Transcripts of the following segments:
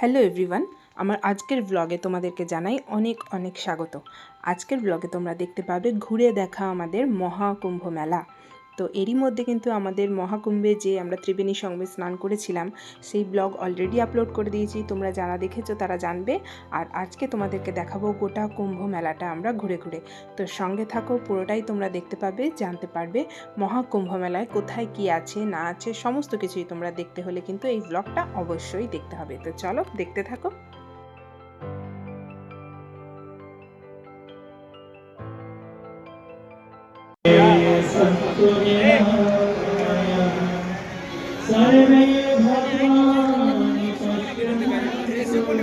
Hello everyone, আমার আজকের ব্লগে তোমাদেরকে জানাই অনেক অনেক স্বাগত। আজকের ব্লগে তোমরা দেখতে পাবে ঘুরে দেখা আমাদের মহাকুম্ভ মেলা। তো এরই মধ্যে কিন্তু আমাদের মহাকুম্ভে যে আমরা ত্রিবেণী সঙ্গে স্নান করেছিলাম, সেই ব্লগ অলরেডি আপলোড করে দিয়েছি। তোমরা যারা দেখেছ তারা জানবে। আর আজকে তোমাদেরকে দেখাবো গোটা কুম্ভ মেলাটা আমরা ঘুরে ঘুরে। তো সঙ্গে থাকো, পুরোটাই তোমরা দেখতে পাবে, জানতে পারবে মহাকুম্ভ মেলায় কোথায় কি আছে, না আছে, সমস্ত কিছুই তোমরা দেখতে হলে কিন্তু এই ব্লগটা অবশ্যই দেখতে হবে। তো চলো, দেখতে থাকো।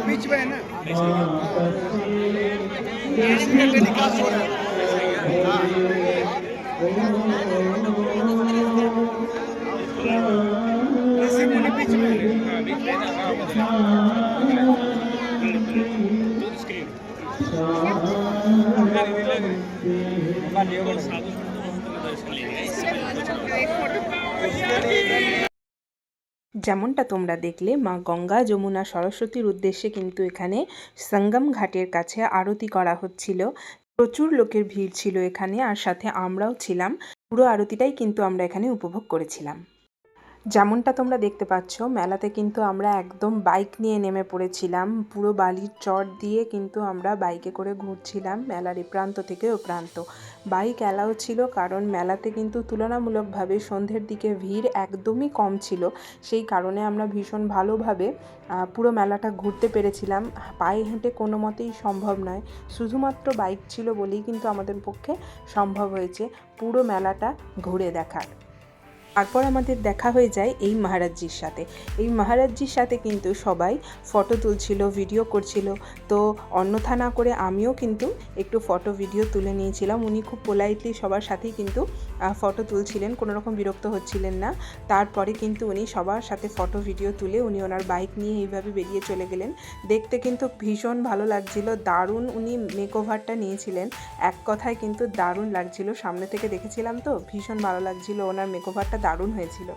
बीच में है ना पश्चिमी बीच में है যেমনটা তোমরা দেখলে, মা গঙ্গা, যমুনা, সরস্বতীর উদ্দেশ্যে কিন্তু এখানে সঙ্গম ঘাটের কাছে আরতি করা হচ্ছিল। প্রচুর লোকের ভিড় ছিল এখানে, আর সাথে আমরাও ছিলাম। পুরো আরতিটাই কিন্তু আমরা এখানে উপভোগ করেছিলাম। যেমনটা তোমরা দেখতে পাচ্ছ, মেলাতে কিন্তু আমরা একদম বাইক নিয়ে নেমে পড়েছিলাম। পুরো বালির চট দিয়ে কিন্তু আমরা বাইকে করে ঘুরছিলাম, মেলার এ প্রান্ত থেকে ও প্রান্ত। বাইক অ্যালাও ছিল কারণ মেলাতে কিন্তু তুলনামূলকভাবে সন্ধ্যের দিকে ভিড় একদমই কম ছিল। সেই কারণে আমরা ভীষণ ভালোভাবে পুরো মেলাটা ঘুরতে পেরেছিলাম। পায়ে হেঁটে কোনো মতেই সম্ভব নয়। শুধুমাত্র বাইক ছিল বলেই কিন্তু আমাদের পক্ষে সম্ভব হয়েছে পুরো মেলাটা ঘুরে দেখার। তারপর আমাদের দেখা হয়ে যায় এই মহারাজজির সাথে। এই মহারাজজির সাথে কিন্তু সবাই ফটো তুলছিল ভিডিও করছিল। তো অন্যথা না করে আমিও কিন্তু একটু ফটো ভিডিও তুলে নিয়েছিলাম। উনি খুব পোলাইটলি সবার সাথেই কিন্তু ফটো তুলছিলেন কোনো রকম বিরক্ত হচ্ছিলেন না। তারপরে কিন্তু উনি সবার সাথে ফটো ভিডিও তুলে উনি ওনার বাইক নিয়ে এইভাবে বেরিয়ে চলে গেলেন। দেখতে কিন্তু ভীষণ ভালো লাগছিল, দারুণ উনি মেকওভারটা নিয়েছিলেন। এক কথায় কিন্তু দারুণ লাগছিল, সামনে থেকে দেখেছিলাম তো, ভীষণ ভালো লাগছিল, ওনার মেকওভারটা দারুণ হয়েছিল।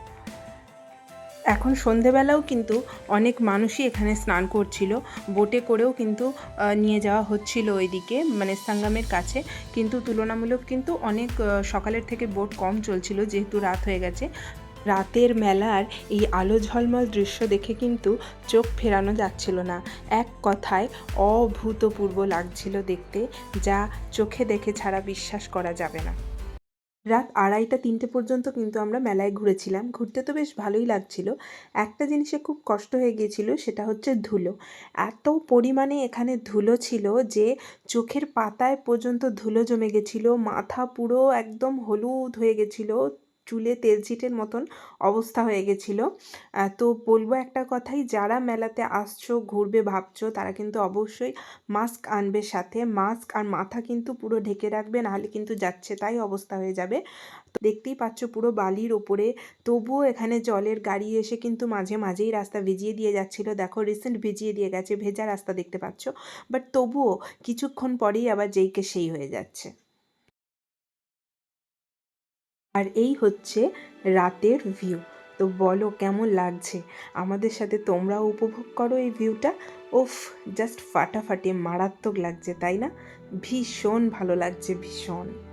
এখন সন্ধেবেলাও কিন্তু অনেক মানুষই এখানে স্নান করছিল। বোটে করেও কিন্তু নিয়ে যাওয়া হচ্ছিল ওইদিকে মানে সাঙ্গামের কাছে। কিন্তু তুলনামূলক কিন্তু অনেক সকালের থেকে বোট কম চলছিল, যেহেতু রাত হয়ে গেছে। রাতের মেলার এই আলো ঝলমল দৃশ্য দেখে কিন্তু চোখ ফেরানো যাচ্ছিল না। এক কথায় অভূতপূর্ব লাগছিল দেখতে, যা চোখে দেখে ছাড়া বিশ্বাস করা যাবে না। রাত আড়াইটা তিনটে পর্যন্ত কিন্তু আমরা মেলায় ঘুরেছিলাম। ঘুরতে তো বেশ ভালোই লাগছিল। একটা জিনিসে খুব কষ্ট হয়ে গিয়েছিল, সেটা হচ্ছে ধুলো। এত পরিমাণে এখানে ধুলো ছিল যে চোখের পাতায় পর্যন্ত ধুলো জমে গেছিল, মাথা পুরো একদম হলুদ হয়ে গেছিল। চুলে তেল চিটের মতন অবস্থা হয়ে গেছিল। তো বলব একটা কথাই, যারা মেলাতে আসছো, ঘুরবে, ভাবছ, তারা কিন্তু অবশ্যই মাস্ক আনবে সাথে। মাস্ক আর মাথা কিন্তু পুরো ঢেকে রাখবে, নাহলে কিন্তু যাচ্ছে, তাই অবস্থা হয়ে যাবে। দেখতেই পাচ্ছ পুরো বালির ওপরে। তবুও এখানে জলের গাড়ি এসে কিন্তু মাঝে মাঝেই রাস্তা ভিজিয়ে দিয়ে যাচ্ছিল। দেখো রিসেন্ট ভিজিয়ে দিয়ে গেছে, ভেজা রাস্তা দেখতে পাচ্ছ। বাট তবুও কিছুক্ষণ পরেই আবার যেইকে সেই হয়ে যাচ্ছে। আর এই হচ্ছে রাতের ভিউ তো বলো, কেমন লাগছে? আমাদের সাথে তোমরাও উপভোগ করো এই ভিউটা ওফ জাস্ট ফাটাফাটি মারাত্মক লাগছে, তাই না? ভীষণ ভালো লাগছে, ভীষণ।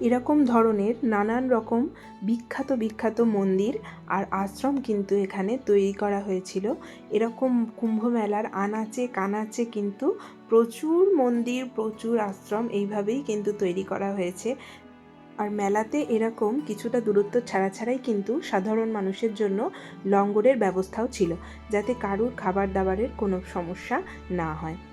এরকম ধরনের নানান রকম বিখ্যাত বিখ্যাত মন্দির আর আশ্রম কিন্তু এখানে তৈরি করা হয়েছিল। এরকম কুম্ভ মেলার আনাচে, কানাচে কিন্তু প্রচুর মন্দির, প্রচুর আশ্রম এইভাবেই কিন্তু তৈরি করা হয়েছে। আর মেলাতে এরকম কিছুটা দূরত্ব ছাড়া ছাড়াই কিন্তু সাধারণ মানুষের জন্য লঙ্গরের ব্যবস্থাও ছিল, যাতে কারুর খাবার দাবারের কোনো সমস্যা না হয়।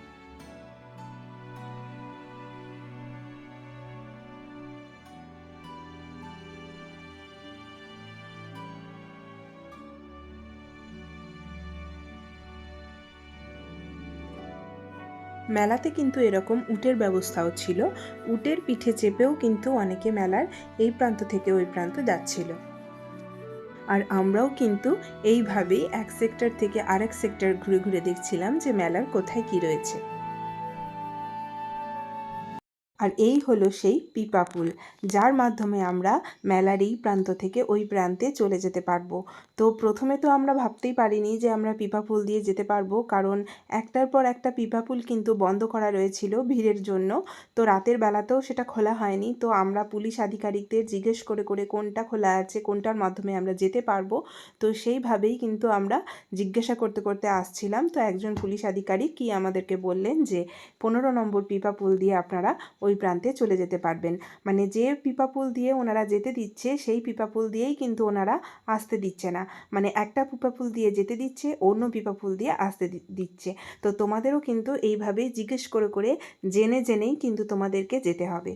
মেলাতে কিন্তু এরকম উটের ব্যবস্থাও ছিল। উটের পিঠে চেপেও কিন্তু অনেকে মেলার এই প্রান্ত থেকে ওই প্রান্ত যাচ্ছিল। আর আমরাও কিন্তু এইভাবেই এক সেক্টর থেকে আরেক সেক্টর ঘুরে ঘুরে দেখছিলাম যে মেলার কোথায় কি রয়েছে। আর এই হলো সেই পিপা পুল, যার মাধ্যমে আমরা মেলার এই প্রান্ত থেকে ওই প্রান্তে চলে যেতে পারব। তো প্রথমে তো আমরা ভাবতেই পারিনি যে আমরা পিপা পুল দিয়ে যেতে পারব, কারণ একটার পর একটা পিপা পুল কিন্তু বন্ধ করা রয়েছিল ভিড়ের জন্য। তো রাতের বেলাতেও সেটা খোলা হয়নি। তো আমরা পুলিশ আধিকারিকদের জিজ্ঞেস করে করে কোনটা খোলা আছে, কোনটার মাধ্যমে আমরা যেতে পারব, তো সেইভাবেই কিন্তু আমরা জিজ্ঞাসা করতে করতে আসছিলাম। তো একজন পুলিশ আধিকারিক কি আমাদেরকে বললেন যে, পনেরো নম্বর পিপা পুল দিয়ে আপনারা ওই প্রান্তে চলে যেতে পারবেন। মানে যে পিপা পুল দিয়ে ওনারা যেতে দিচ্ছে, সেই পিপা পুল দিয়েই কিন্তু ওনারা আসতে দিচ্ছে না। মানে একটা পিপা পুল দিয়ে যেতে দিচ্ছে, অন্য পিপা পুল দিয়ে আসতে দিচ্ছে। তো তোমাদেরও কিন্তু এইভাবেই জিজ্ঞেস করে করে, জেনে, জেনেই কিন্তু তোমাদেরকে যেতে হবে।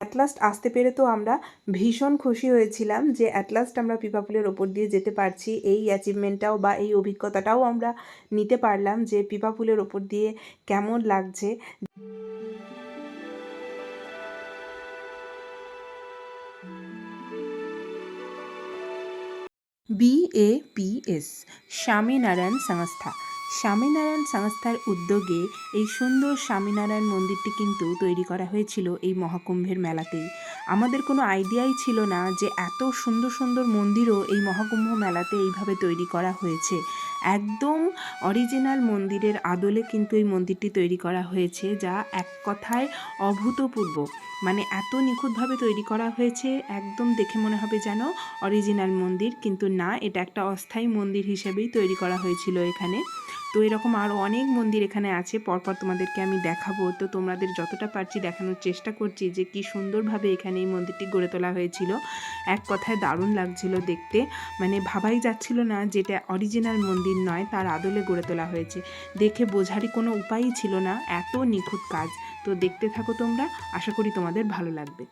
অ্যাটলাস্ট আসতে পেরে তো আমরা ভীষণ খুশি হয়েছিলাম যে অ্যাটলাস্ট আমরা পিপাপুলের ওপর দিয়ে যেতে পারছি। এই অ্যাচিভমেন্টটাও বা এই অভিজ্ঞতাটাও আমরা নিতে পারলাম যে পিপাপুলের ওপর দিয়ে কেমন লাগছে। বিএপিএস স্বামীনারায়ণ সংস্থা। স্বামীনারায়ণ সংস্থার উদ্যোগে এই সুন্দর স্বামীনারায়ণ মন্দিরটি কিন্তু তৈরি করা হয়েছিল এই মহাকুম্ভের মেলাতেই। আমাদের কোনো আইডিয়াই ছিল না যে এত সুন্দর সুন্দর মন্দিরও এই মহাকুম্ভ মেলাতে এইভাবে তৈরি করা হয়েছে। একদম অরিজিনাল মন্দিরের আদলে কিন্তু এই মন্দিরটি তৈরি করা হয়েছে, যা এক কথায় অভূতপূর্ব। মানে এত নিখুঁতভাবে তৈরি করা হয়েছে, একদম দেখে মনে হবে যেন অরিজিনাল মন্দির, কিন্তু না, এটা একটা অস্থায়ী মন্দির হিসেবেই তৈরি করা হয়েছিল এখানে। তো এরকম আরও অনেক মন্দির এখানে আছে, পরপর তোমাদেরকে আমি দেখাবো। তো তোমাদের যতটা পারছি দেখানোর চেষ্টা করছি যে কি সুন্দরভাবে এখানে এই মন্দিরটি গড়ে তোলা হয়েছিল। এক কথায় দারুণ লাগছিল দেখতে। মানে ভাবাই যাচ্ছিল না যেটা অরিজিনাল মন্দির নয়, তার আদলে গড়ে তোলা হয়েছে। দেখে বোঝারই কোনো উপায়ই ছিল না, এত নিখুঁত কাজ। তো দেখতে থাকো তোমরা, আশা করি তোমাদের ভালো লাগবে।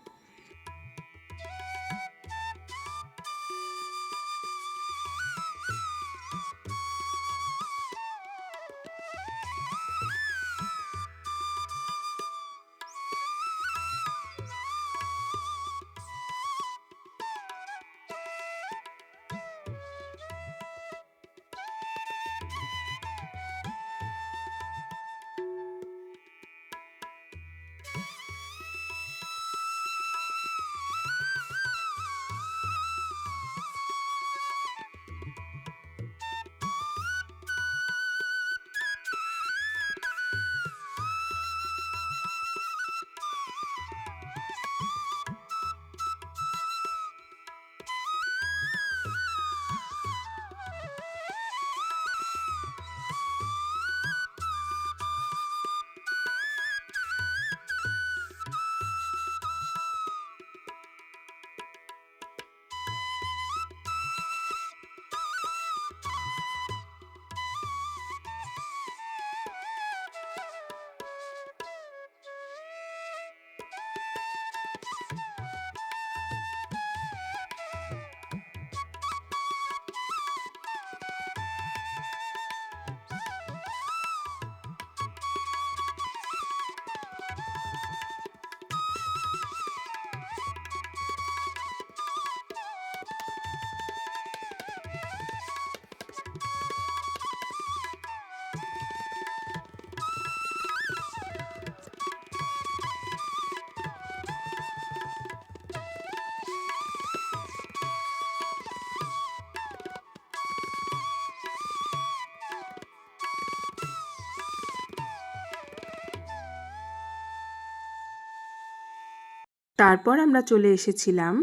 তারপর আমরা চলে এসেছিলাম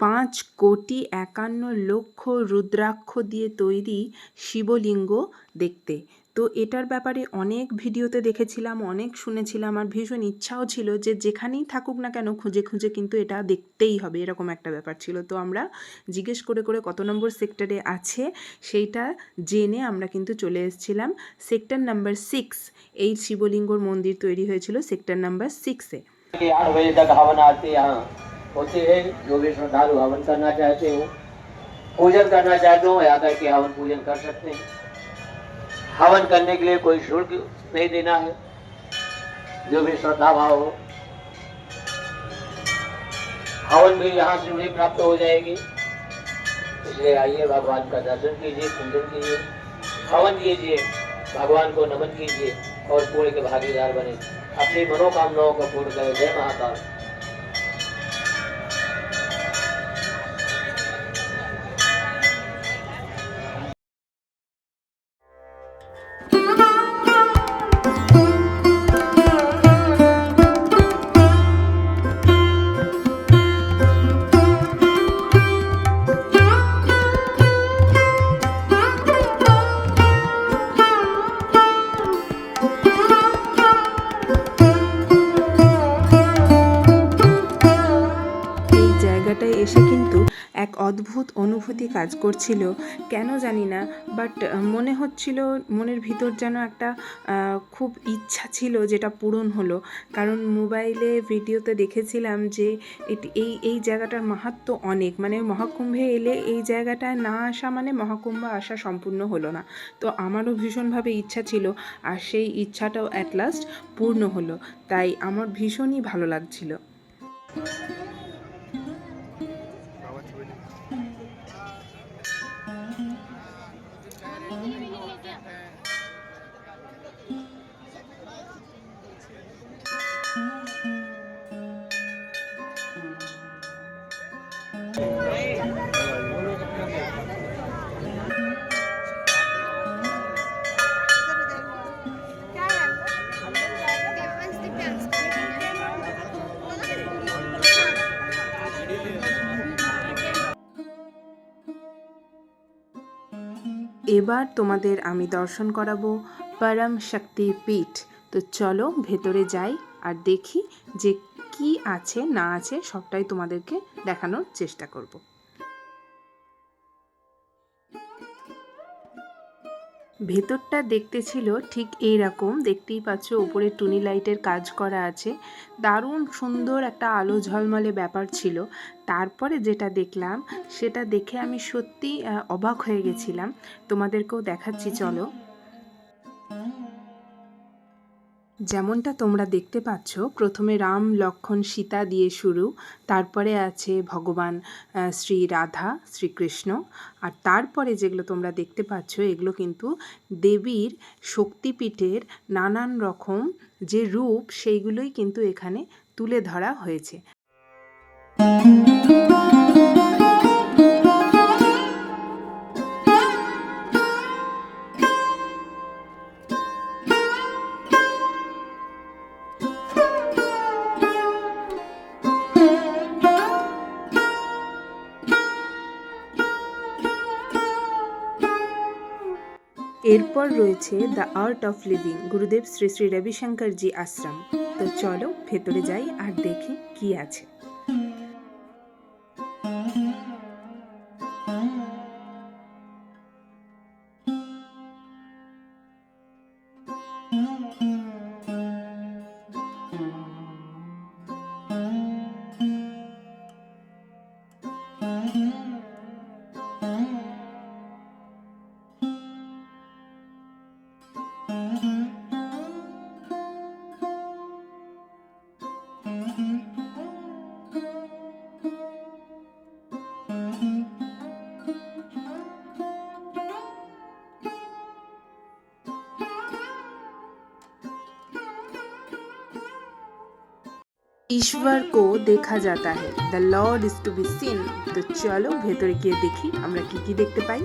পাঁচ কোটি একান্ন লক্ষ রুদ্রাক্ষ দিয়ে তৈরি শিবলিঙ্গ দেখতে। তো এটার ব্যাপারে অনেক ভিডিওতে দেখেছিলাম, অনেক শুনেছিলাম আর ভীষণ ইচ্ছাও ছিল যে যেখানেই থাকুক না কেন খুঁজে খুঁজে কিন্তু এটা দেখতেই হবে, এরকম একটা ব্যাপার ছিল। তো আমরা জিজ্ঞেস করে করে কত নম্বর সেক্টরে আছে সেইটা জেনে আমরা কিন্তু চলে এসেছিলাম। সেক্টর নাম্বার সিক্স, এই শিবলিঙ্গর মন্দির তৈরি হয়েছিল সেক্টর নাম্বার সিক্সে। आठ बजे तक हवन आरती यहाँ होती है जो भी श्रद्धालु हवन करना चाहते हो पूजन करना चाहते हो यहाँ तक कि हवन पूजन कर सकते हैं हवन करने के लिए कोई शुल्क नहीं देना है जो भी श्रद्धा भाव हो हवन भी यहाँ से उन्हें प्राप्त हो जाएगी इसलिए आइए भगवान का दर्शन कीजिए पूजन कीजिए हवन कीजिए भगवान को नमन कीजिए और पूरे के भागीदार बने આપની મનોકામનાઓ પૂર્ણ કરે. જય મહાકાલ. জায়গাটায় এসে কিন্তু এক অদ্ভুত অনুভূতি কাজ করছিল। কেন জানি না বাট মনে হচ্ছিল মনের ভিতর যেন একটা খুব ইচ্ছা ছিল যেটা পূরণ হলো। কারণ মোবাইলে ভিডিওতে দেখেছিলাম যে এই এই জায়গাটার মাহাত্ম অনেক। মানে মহাকুম্ভে এলে এই জায়গাটায় না আসা মানে মহাকুম্ভ আসা সম্পূর্ণ হলো না। তো আমারও ভীষণভাবে ইচ্ছা ছিল আর সেই ইচ্ছাটাও অ্যাট লাস্ট পূর্ণ হলো। তাই আমার ভীষণই ভালো লাগছিল। এবার তোমাদের আমি দর্শন করাবো পরম শক্তি পীঠ। তো চলো ভেতরে যাই আর দেখি যে কি আছে, না আছে, সবটাই তোমাদেরকে দেখানোর চেষ্টা করব। ভেতরটা দেখতে ছিল ঠিক এই রকম দেখতেই পাচ্ছ উপরে টুনি লাইটের কাজ করা আছে। দারুণ সুন্দর একটা আলো ঝলমলে ব্যাপার ছিল। তারপরে যেটা দেখলাম, সেটা দেখে আমি সত্যি অবাক হয়ে গেছিলাম। তোমাদেরকেও দেখাচ্ছি, চলো। যেমনটা তোমরা দেখতে পাচ্ছ, প্রথমে রাম, লক্ষণ, সীতা দিয়ে শুরু, তারপরে আছে ভগবান শ্রী রাধা, শ্রীকৃষ্ণ, আর তারপরে যেগুলো তোমরা দেখতে পাচ্ছ, এগুলো কিন্তু দেবীর শক্তিপীঠের নানান রকম যে রূপ, সেইগুলোই কিন্তু এখানে তুলে ধরা হয়েছে। এরপর রয়েছে দ্য আর্ট অফ লিভিং, গুরুদেব শ্রী শ্রী রবিশঙ্করজি আশ্রম। তো চলো ভেতরে যাই আর দেখি কি আছে। ईश्वर को দেখা जाता है the lord is to be seen তো চলো ভেতরে গিয়ে দেখি আমরা কি কি দেখতে পাই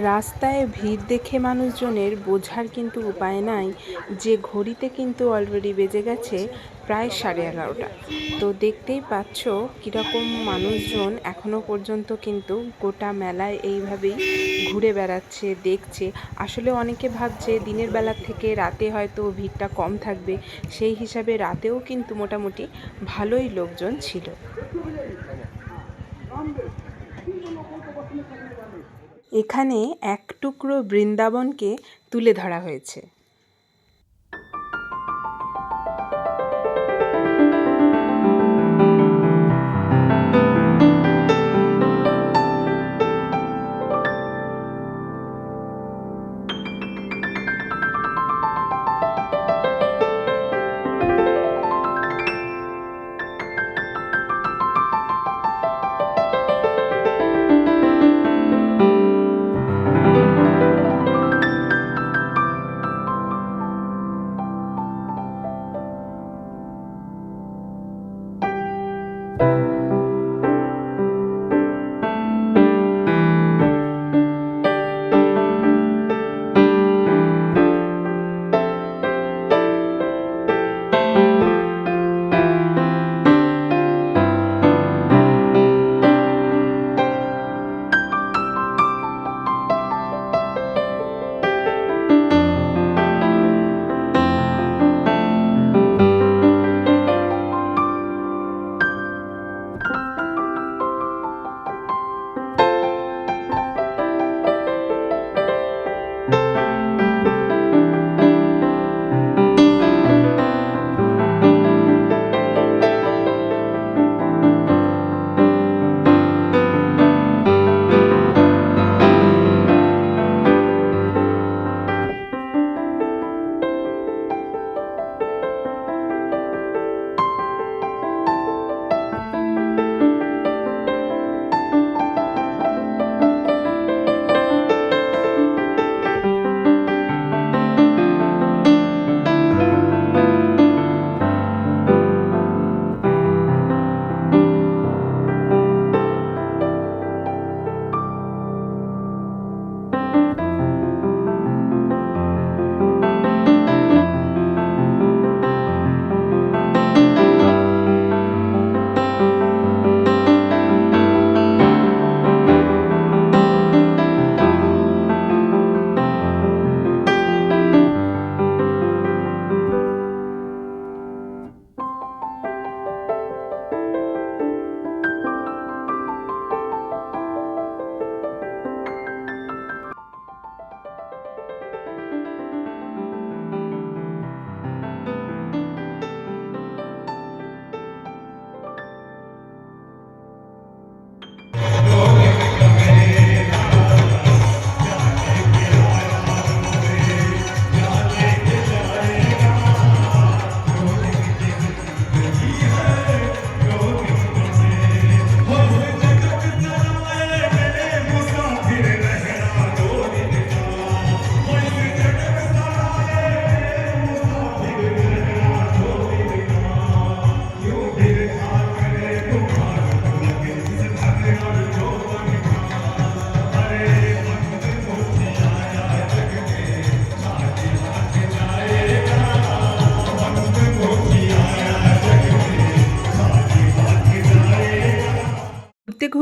রাস্তায় ভিড় দেখে মানুষজনের বোঝার কিন্তু উপায় নাই। যে ঘড়িতে কিন্তু অলরেডি বেজে গেছে প্রায় সাড়ে এগারোটা। তো দেখতেই পাচ্ছ কীরকম মানুষজন এখনও পর্যন্ত কিন্তু গোটা মেলায় এইভাবেই ঘুরে বেড়াচ্ছে, দেখছে। আসলে অনেকে ভাবছে দিনের বেলার থেকে রাতে হয়তো ভিড়টা কম থাকবে। সেই হিসাবে রাতেও কিন্তু মোটামুটি ভালোই লোকজন ছিল। এখানে এক টুকরো বৃন্দাবনকে তুলে ধরা হয়েছে।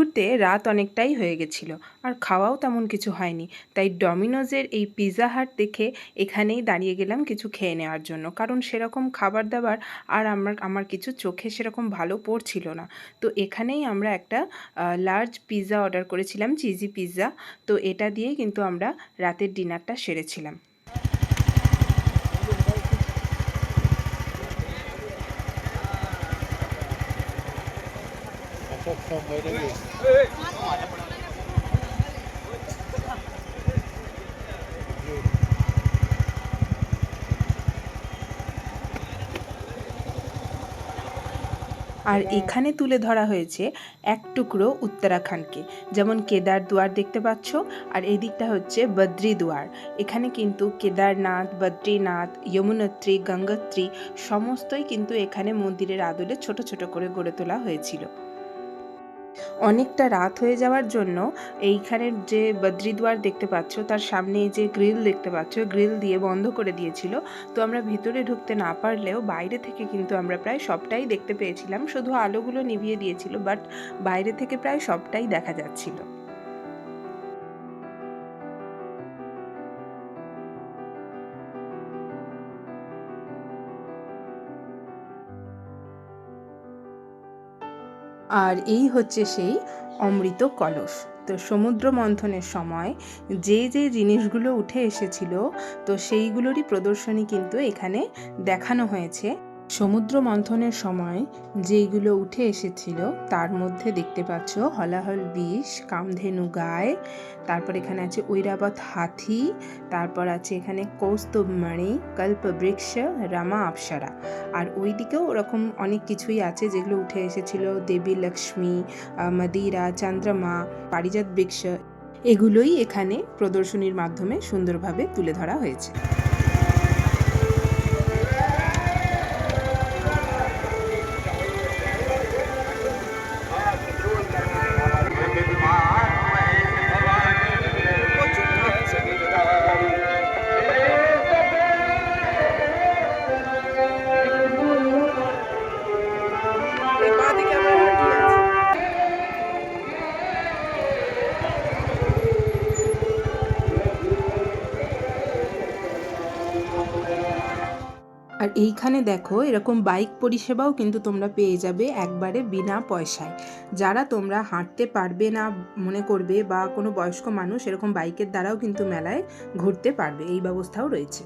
ঘুরতে রাত অনেকটাই হয়ে গেছিল, আর খাওয়াও তেমন কিছু হয়নি। তাই ডমিনোজের এই পিৎজা হাট দেখে এখানেই দাঁড়িয়ে গেলাম কিছু খেয়ে নেওয়ার জন্য। কারণ সেরকম খাবার দাবার আর আমার আমার কিছু চোখে সেরকম ভালো পড়ছিল না। তো এখানেই আমরা একটা লার্জ পিৎজা অর্ডার করেছিলাম চিজি পিৎজা তো এটা দিয়েই কিন্তু আমরা রাতের ডিনারটা সেরেছিলাম। আর এখানে তুলে ধরা হয়েছে এক টুকরো উত্তরাখণ্ডকে, যেমন কেদার দুয়ার দেখতে পাচ্ছ, আর এই দিকটা হচ্ছে বদ্রী দুয়ার। এখানে কিন্তু কেদারনাথ, বদ্রীনাথ, যমুনত্রী, গঙ্গত্রী, সমস্তই কিন্তু এখানে মন্দিরের আদলে ছোট ছোট করে গড়ে তোলা হয়েছিল। অনেকটা রাত হয়ে যাওয়ার জন্য এইখানের যে বদ্রিদ্বার দেখতে পাচ্ছ, তার সামনে যে গ্রিল দেখতে পাচ্ছ, গ্রিল দিয়ে বন্ধ করে দিয়েছিল। তো আমরা ভিতরে ঢুকতে না পারলেও বাইরে থেকে কিন্তু আমরা প্রায় সবটাই দেখতে পেয়েছিলাম। শুধু আলোগুলো নিভিয়ে দিয়েছিল, বাট বাইরে থেকে প্রায় সবটাই দেখা যাচ্ছিল। আর এই হচ্ছে সেই অমৃত কলস। তো সমুদ্র মন্থনের সময় যে যে জিনিসগুলো উঠে এসেছিল, তো সেইগুলোরই প্রদর্শনী কিন্তু এখানে দেখানো হয়েছে। সমুদ্র মন্থনের সময় যেইগুলো উঠে এসেছিল, তার মধ্যে দেখতে পাচ্ছ হলাহল বিষ, কামধেনু গায়, তারপর এখানে আছে ঐরাবত হাতি তারপর আছে এখানে কৌস্তবমণি, কল্পবৃক্ষ, রামা আপসারা। আর ওই দিকেও ওরকম অনেক কিছুই আছে যেগুলো উঠে এসেছিল, দেবী লক্ষ্মী মদিরা, চন্দ্রমা, পারিজাত বৃক্ষ। এগুলোই এখানে প্রদর্শনীর মাধ্যমে সুন্দরভাবে তুলে ধরা হয়েছে। দেখো এরকম বাইক পরিষেবাও কিন্তু তোমরা পেয়ে যাবে একবারে বিনা পয়সায়। যারা তোমরা হাঁটতে পারবে না মনে করবে বা কোনো বয়স্ক মানুষ এরকম বাইকের দ্বারাও কিন্তু মেলায় ঘুরতে পারবে, এই ব্যবস্থাও রয়েছে।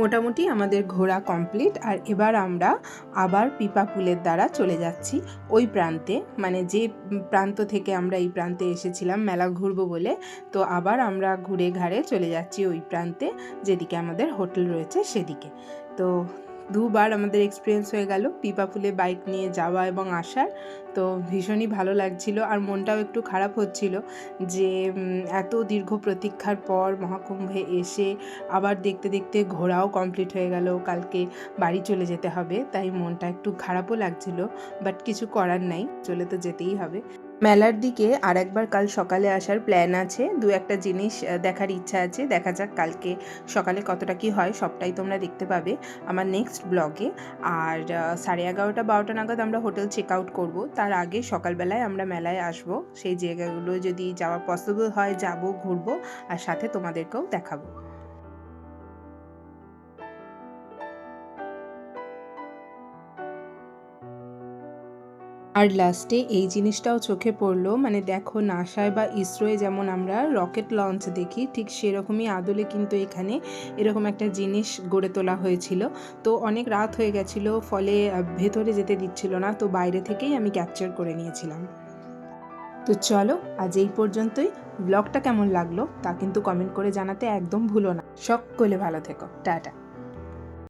মোটামুটি আমাদের ঘোরা কমপ্লিট আর এবার আমরা আবার পিপা পুলের দ্বারা চলে যাচ্ছি ওই প্রান্তে। মানে যে প্রান্ত থেকে আমরা এই প্রান্তে এসেছিলাম, মেলা ঘুরবো বলে, তো আবার আমরা ঘুরে ঘাড়ে চলে যাচ্ছি ওই প্রান্তে, যেদিকে আমাদের হোটেল রয়েছে সেদিকে। তো দুবার আমাদের এক্সপিরিয়েন্স হয়ে গেল। পিপা ফুলে বাইক নিয়ে যাওয়া এবং আসার। তো ভীষণই ভালো লাগছিল আর মনটাও একটু খারাপ হচ্ছিল যে এত দীর্ঘ প্রতীক্ষার পর মহাকুম্ভে এসে আবার দেখতে দেখতে ঘোরাও কমপ্লিট হয়ে গেল, কালকে বাড়ি চলে যেতে হবে। তাই মনটা একটু খারাপও লাগছিল বাট কিছু করার নাই, চলে তো যেতেই হবে। মেলার দিকে আর একবার কাল সকালে আসার প্ল্যান আছে। দু একটা জিনিস দেখার ইচ্ছা আছে। দেখা যাক কালকে সকালে কতটা কি হয়, সবটাই তোমরা দেখতে পাবে আমার নেক্সট ব্লগে আর সাড়ে এগারোটা, বারোটা নাগাদ আমরা হোটেল চেক আউট করব। তার আগে সকালবেলায় আমরা মেলায় আসব। সেই জায়গাগুলো যদি যাওয়া পসিবল হয়, যাব, ঘুরবো। আর সাথে তোমাদেরকেও দেখাবো। আর লাস্টে এই জিনিসটাও চোখে পড়ল মানে দেখো নাসায় বা ইসরোয়ে যেমন আমরা রকেট লঞ্চ দেখি, ঠিক সেরকমই আদলে কিন্তু এখানে এরকম একটা জিনিস গড়ে তোলা হয়েছিল। তো অনেক রাত হয়ে গেছিল, ফলে ভেতরে যেতে দিচ্ছিল না, তো বাইরে থেকেই আমি ক্যাপচার করে নিয়েছিলাম। তো চলো, আজ এই পর্যন্তই। ব্লগটা কেমন লাগল তা কিন্তু কমেন্ট করে জানাতে একদম ভুলো না। সকলে ভালো থেকো। টাটা।